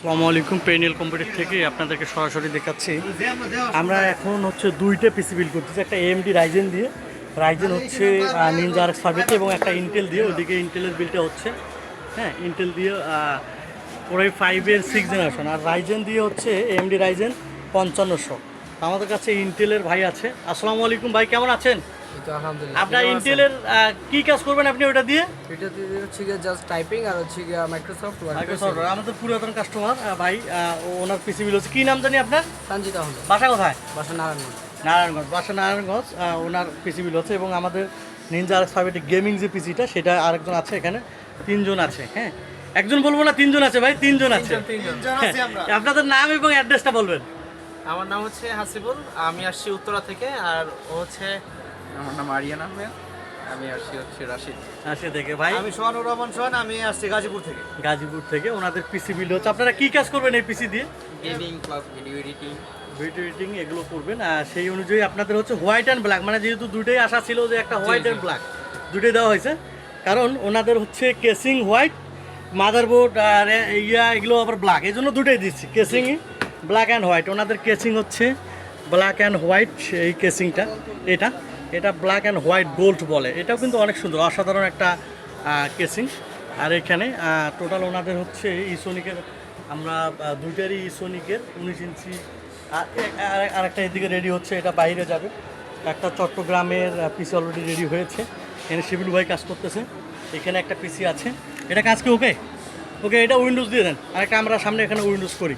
আসসালামু আলাইকুম পেনিয়াল কম্পিউটার থেকে আপনাদেরকে সরাসরি দেখাচ্ছি। আমরা এখন হচ্ছে দুইটা পিসি বিল করতেছি, একটা এএমডি রাইজেন দিয়ে। রাইজেন হচ্ছে নিনজা আর সার্ভিসে এবং একটা ইন্টেল দিয়ে। ওদিকে ইন্টেলের বিলটা হচ্ছে। হ্যাঁ ইন্টেল দিয়ে ওরাই ফাইভের সিক্স জেনারেশন আর রাইজেন দিয়ে হচ্ছে এএমডি রাইজেন পঞ্চান্নশো। আমাদের কাছে ইন্টেলের ভাই আছে। আসসালামু আলাইকুম ভাই কেমন আছেন? আপনার? ইন্টেলের কি কাজ করবেন আপনি ওটা দিয়ে? এটা দিয়ে হচ্ছে গিয়ে জাস্ট টাইপিং আর হচ্ছে গিয়ে মাইক্রোসফট Word, আমাদের পুরাতন কাস্টমার ভাই ওনার পিসি বিল হচ্ছে। কী নাম জানি আপনার? সঞ্জিত আহমেদ। বাসা কোথায়? বাসা নারায়ণগঞ্জ। নারায়ণগঞ্জ বাসা নারায়ণগঞ্জ ওনার পিসি বিল হচ্ছে এবং আমাদের নিনজা আর ফাইভেটি গেমিং যে পিসিটা সেটা আরেকজন আছে এখানে তিনজন আছে হ্যাঁ? একজন বলব না তিনজন আছে ভাই? তিনজন আছে। হ্যাঁ, আপনাদের নাম এবং অ্যাড্রেসটা বলবেন। আমার নাম হচ্ছে হাসিবুল আমি আসছি উত্তরা থেকে আর ও হচ্ছে আমার নাম আরিয়ান আহমেদ আমি আসছি হচ্ছে রাশিদ। সে থেকে ভাই? আমি সোহানুর রহমান সোহান আমি আসছি গাজীপুর থেকে। গাজীপুর থেকে ওনাদের পিসি বিল হচ্ছে। আপনারা কি কাজ করবেন এই পিসি দিয়ে? Gaming plus video editing video editing এগুলো করবেন আর সেই অনুযায়ী আপনাদের হচ্ছে হোয়াইট অ্যান্ড ব্ল্যাক মানে যেহেতু দুটোই আশা ছিল যে একটা হোয়াইট অ্যান্ড ব্ল্যাক দুটোই দেওয়া হয়েছে। কারণ ওনাদের হচ্ছে কেসিং হোয়াইট মাদারবোর্ড আর ইয়া এগুলো আবার ব্ল্যাক এই জন্য দুটোই দিচ্ছি কেসিং ব্ল্যাক অ্যান্ড হোয়াইট ওনাদের কেসিং হচ্ছে ব্ল্যাক অ্যান্ড হোয়াইট এই কেসিংটা এটা এটা ব্ল্যাক অ্যান্ড হোয়াইট গোল্ড বলে। এটাও কিন্তু অনেক সুন্দর, অসাধারণ একটা কেসিং আর এখানে টোটাল ওনাদের হচ্ছে ইসোনিকের আমরা দুইটারই ইসোনিকের উনিশ ইঞ্চি। আর- আরেকটা এদিকে রেডি হচ্ছে, এটা বাইরে যাবে। একটা চট্টগ্রামের পিসি অলরেডি রেডি হয়েছে। এখানে শিবিল ভাই কাজ করতেছে। এখানে একটা পিসি আছে। এটা কাজকে ওকে ওকে এটা উইন্ডোজ দিয়ে দেন। আরেকটা আমরা সামনে এখানে উইন্ডোজ করি।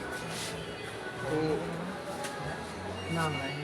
না না